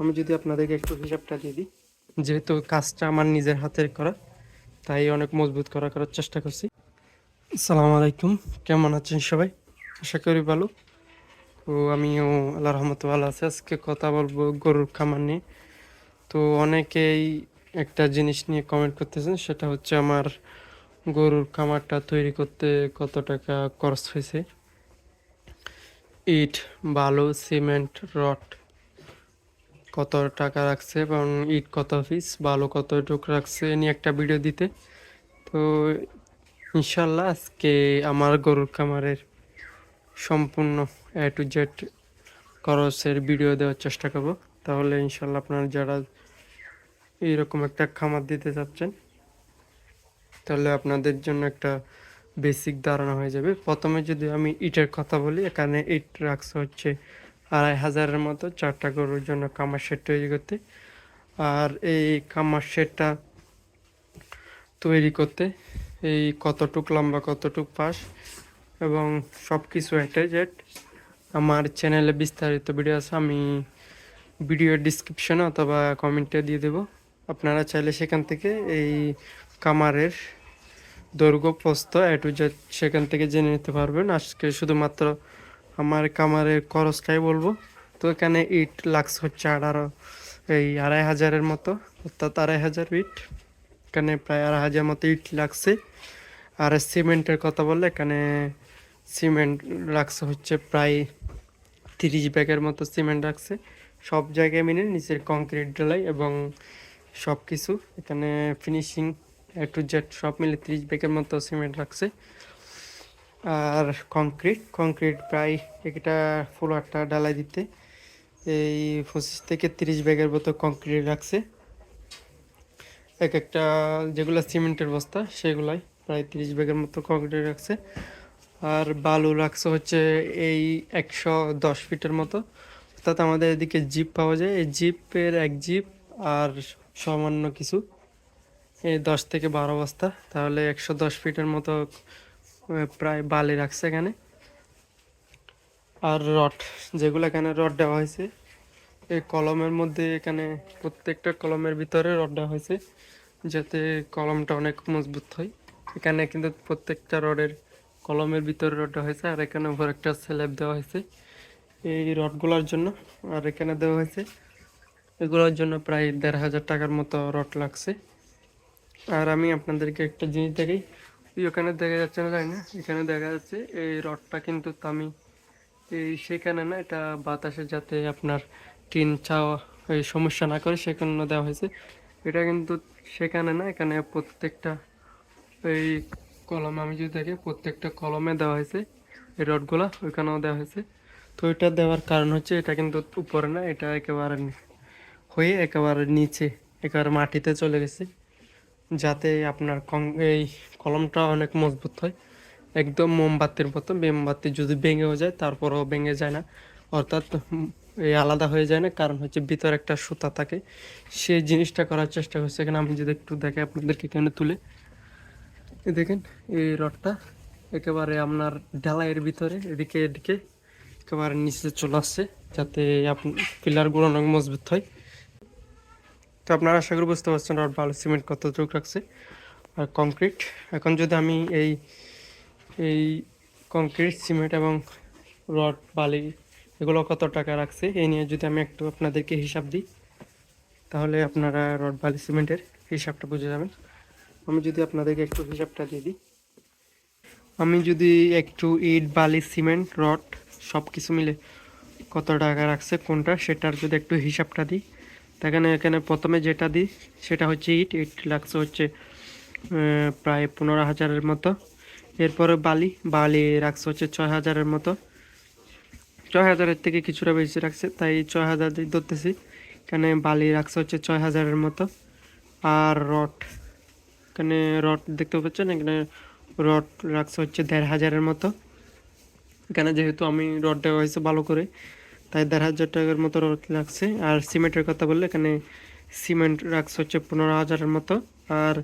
আমি যদি আপনাদেরকে একটু হিসাবটা দিয়ে দিই, যেহেতু কাজটা আমার নিজের হাতের করা, তাই অনেক মজবুত করা করার চেষ্টা করছি। আসসালামু আলাইকুম, কেমন আছেন সবাই? আশা করি ভালো। তো আমিও আল্লাহ রহমত ভালো আছি। আজকে কথা বলব গরুর খামার নিয়ে। তো অনেকেই একটা জিনিস নিয়ে কমেন্ট করতেছেন, সেটা হচ্ছে আমার গরুর খামারটা তৈরি করতে কত টাকা খরচ হয়েছে। ইট, বালু, সিমেন্ট, রড কত টাকা রাখছে এবং ইট কত পিস, বালু কত টুক রাখছে নিয়ে একটা ভিডিও দিতে। তো ইনশাল্লাহ আজকে আমার গরুর খামারের সম্পূর্ণ এ টু জেড খরচের ভিডিও দেওয়ার চেষ্টা করব। তাহলে ইনশাল্লাহ আপনারা যারা এইরকম একটা খামার দিতে চাচ্ছেন, তাহলে আপনাদের জন্য একটা বেসিক ধারণা হয়ে যাবে। প্রথমে যদি আমি ইটের কথা বলি, এখানে ইট রাখছে হচ্ছে আড়াই হাজারের মতো চারটা গরুর জন্য কামার শেড তৈরি করতে। আর এই কামার শেডটা তৈরি করতে এই কতটুক লম্বা, কতটুক পাশ এবং সব কিছু জেড আমার চ্যানেলে বিস্তারিত ভিডিও আছে, আমি ভিডিও ডিসক্রিপশনে অথবা কমেন্টে দিয়ে দেব। আপনারা চাইলে সেখান থেকে এই কামারের দৈর্ঘ্য, প্রস্থ এ টু জেড সেখান থেকে জেনে নিতে পারবেন। আজকে শুধুমাত্র আমার কামারের খরচটাই বলব। তো এখানে ইট লাগছে হচ্ছে আঠারো এই আড়াই হাজারের মতো, অর্থাৎ আড়াই হাজার ইট। এখানে প্রায় আড়াই হাজার মতো ইট লাগছে। আর সিমেন্টের কথা বললে এখানে সিমেন্ট রাখছে হচ্ছে প্রায় তিরিশ ব্যাগের মতো সিমেন্ট রাখছে। সব জায়গায় মিলে নিচের কংক্রিট ঢালাই এবং সব কিছু এখানে ফিনিশিং, এ টু জেড সব মিলে তিরিশ ব্যাগের মতো সিমেন্ট রাখছে আর কংক্রিট কংক্রিট প্রায় একটা ফ্লোয়ারটা ডালাই দিতে। এই পঁচিশ থেকে তিরিশ ব্যাগের মতো কংক্রিট রাখছে। এক একটা যেগুলো সিমেন্টের বস্তা, সেগুলাই প্রায় তিরিশ ব্যাগের মতো কংক্রিট রাখছে। আর বালু রাখছে হচ্ছে এই একশো দশ ফিটের মতো। অর্থাৎ আমাদের এদিকে জিপ পাওয়া যায়। এই জিপের এক জিপ আর সামান্য কিছু। এই দশ থেকে বারো বস্তা। তাহলে একশো দশ ফিটের মতো প্রায় বালি রাখছে এখানে। আর রড, যেগুলো এখানে রড দেওয়া হয়েছে, এই কলমের মধ্যে এখানে প্রত্যেকটা কলমের ভিতরে রড দেওয়া হয়েছে, যাতে কলমটা অনেক মজবুত হয়। এখানে কিন্তু প্রত্যেকটা রডের কলমের ভিতরে রড দেওয়া হয়েছে, আর এখানে উপর একটা স্ল্যাব দেওয়া হয়েছে এই রডগুলোর জন্য। আর এখানে দেওয়া হয়েছে, এগুলোর জন্য প্রায় দেড় হাজার টাকার মতো রড লাগছে। আর আমি আপনাদেরকে একটা জিনিস দেখাই ওখানে দেখা যাচ্ছে না, তাই না? এখানে দেখা যাচ্ছে এই রডটা কিন্তু আমি এই সেখানে না এটা বাতাসে যাতে আপনার টিন চাওয়া এই সমস্যা না করে, সেখানে দেওয়া হয়েছে। এটা কিন্তু সেখানে না, এখানে প্রত্যেকটা এই কলম, আমি যদি দেখি, প্রত্যেকটা কলমে দেওয়া হয়েছে এই রডগুলা, ওইখানেও দেওয়া হয়েছে। তো এটা দেওয়ার কারণ হচ্ছে, এটা কিন্তু উপরে না, এটা একেবারে হয়ে একেবারে নিচে, একেবারে মাটিতে চলে গেছে। যাতে আপনার এই কলমটা অনেক মজবুত হয়। একদম মোমবাতির মতো, মোমবাতি যদি ভেঙেও যায়, তারপরেও ভেঙে যায় না। অর্থাৎ এই আলাদা হয়ে যায় না, কারণ হচ্ছে ভিতরে একটা সুতা থাকে। সেই জিনিসটা করার চেষ্টা করছে। এখানে আমি যদি একটু দেখে আপনাদেরকে এখানে তুলে। দেখেন, এই রডটা একেবারে আপনার ঢালাইয়ের ভিতরে, এদিকে এদিকে একেবারে নিচে চলে আসছে, যাতে আপনার পিলারগুলো অনেক মজবুত হয়। তো আপনারা আশা করি বুঝতে পারছেন, রড ভালো সিমেন্ট কত কতটুকু রাখছে আর কংক্রিট এখন যদি আমি এই এই কংক্রিট সিমেন্ট এবং রড, বালি এগুলো কত টাকা রাখছে এই নিয়ে যদি আমি একটু আপনাদেরকে হিসাব দিই, তাহলে আপনারা রড, বালি, সিমেন্টের হিসাবটা বুঝে যাবেন। আমি যদি আপনাদেরকে একটু হিসাবটা দিয়ে দিই, আমি যদি একটু ইট, বালি, সিমেন্ট, রড সব কিছু মিলে কত টাকা রাখছে, কোনটা সেটার যদি একটু হিসাবটা দিই এখানে এখানে প্রথমে যেটা দিই, সেটা হচ্ছে ইট। ইট লাগছে হচ্ছে প্রায় পনেরো হাজারের মতো। এরপরে বালি বালি রাখছে হচ্ছে ছয় হাজারের মতো। ছয় হাজারের থেকে কিছুটা বেশি রাখছে তাই ছয় হাজার দিয়ে ধরতেছি। এখানে বালি রাখছে হচ্ছে ছয় হাজারের মতো। আর রড, এখানে রড দেখতে পাচ্ছেন? এখানে রড রাখছে হচ্ছে দেড় হাজারের মতো। এখানে যেহেতু আমি রড দেওয়া হয়েছে ভালো করে তাই দেড় হাজার টাকার মতো লাগছে। আর সিমেন্টের কথা বললে এখানে সিমেন্ট রাখছে হচ্ছে পনেরো হাজারের মতো। আর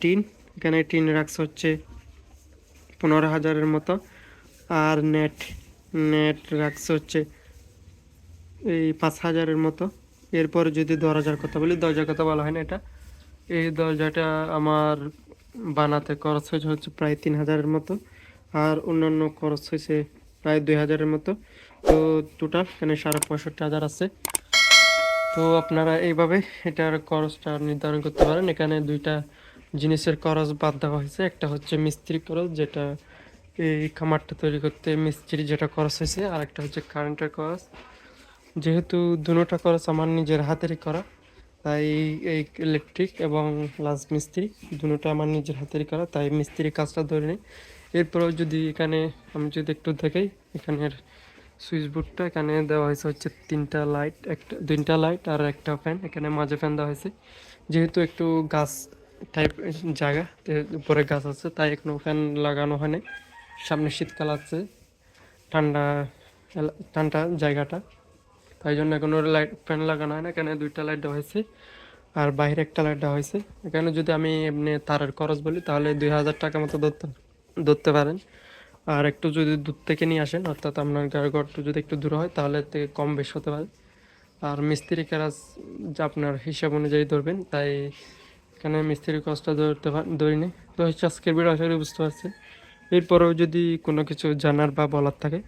টিন, এখানে টিন রাখছে হচ্ছে পনেরো হাজারের মতো। আর নেট নেট রাখছে হচ্ছে এই পাঁচ হাজারের মতো। এরপর যদি দরজার কথা বলি দরজার কথা বলা হয় না এটা। এই দরজাটা আমার বানাতে খরচ হয়েছে হচ্ছে প্রায় তিন হাজারের মতো। আর অন্যান্য খরচ হয়েছে প্রায় দুই হাজারের মতো। তো টোটাল এখানে সাড়ে পঁয়ষট্টি হাজার আছে। তো আপনারা এইভাবে এটার খরচটা নির্ধারণ করতে পারেন। এখানে দুইটা জিনিসের খরচ বাদ দেওয়া হয়েছে। একটা হচ্ছে মিস্ত্রি খরচ, যেটা এই খামারটা তৈরি করতে মিস্ত্রি যেটা খরচ হয়েছে, আর একটা হচ্ছে কারেন্টের খরচ। যেহেতু দুটোটা খরচ আমার নিজের হাতেরই করা, তাই এই ইলেকট্রিক এবং প্লাস মিস্ত্রি দুটোটা আমার নিজের হাতেরই করা, তাই মিস্ত্রি কাজটা ধরে নিই। এরপরেও যদি এখানে আমি যদি একটু দেখাই, এখানের সুইচ বোর্ডটা এখানে দেওয়া হয়েছে হচ্ছে তিনটা লাইট, একটা তিনটা লাইট আর একটা ফ্যান। এখানে মাঝে ফ্যান দেওয়া হয়েছে। যেহেতু একটু গাছ টাইপ জায়গা উপরে গাছ আছে, তাই এখনও ফ্যান লাগানো হয় নাই। সামনে শীতকাল আছে, ঠান্ডা ঠান্ডা জায়গাটা। তাই জন্য এখনও লাইট, ফ্যান লাগানো হয় না। এখানে দুইটা লাইট দেওয়া হয়েছে আর বাইরে একটা লাইট দেওয়া হয়েছে। এখানে যদি আমি এমনি তারের খরচ বলি, তাহলে দুই হাজার টাকা মতো ধরতে ধরতে পারেন। আর একটু যদি দূর থেকে নিয়ে আসেন, অর্থাৎ আপনার ঘরটা যদি একটু দূর হয়, তাহলে থেকে কম বেশ হতে পারে। আর মিস্ত্রি কাজ আপনার হিসাব অনুযায়ী ধরবেন, তাই এখানে মিস্ত্রি কষ্টটা ধরতে ধরিনি তো হচ্ছে আজকের ভিডিও করি বুঝতে পারছি এরপরেও যদি কোনো কিছু জানার বা বলার থাকে,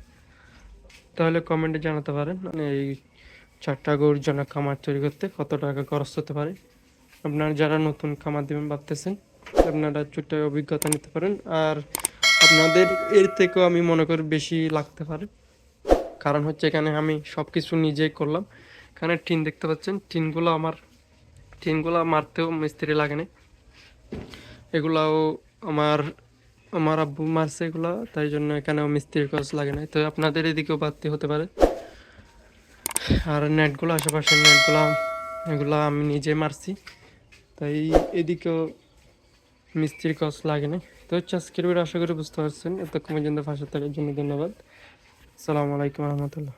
তাহলে কমেন্টে জানাতে পারেন। মানে এই চারটা গরুর জন্য খামার তৈরি করতে কত টাকা খরচ হতে পারে। আপনারা যারা নতুন খামার দেবেন ভাবতেছেন, আপনারা ছোট্ট অভিজ্ঞতা নিতে পারেন। আর আপনাদের এর থেকেও আমি মনে করি বেশি লাগতে পারে। কারণ হচ্ছে এখানে আমি সব কিছু নিজেই করলাম। এখানে টিন দেখতে পাচ্ছেন, টিনগুলো আমার, টিনগুলো মারতেও মিস্ত্রি লাগে না এগুলাও আমার আমার আব্বু মারছে এগুলো, তাই জন্য এখানেও মিস্ত্রির কাজ লাগে না তো আপনাদের এদিকেও বাড়তি হতে পারে। আর নেটগুলো, আশেপাশের নেটগুলো, এগুলো আমি নিজে মারছি। তাই এদিকেও মিস্ত্রির কাজ লাগে না তো হচ্ছে আজকের ভিডিও আশা করি বুঝতে পারছেন। এতক্ষণ পর্যন্ত ফাঁসে থাকার জন্য ধন্যবাদ। আসসালামু আলাইকুম রহমতুল্লাহ।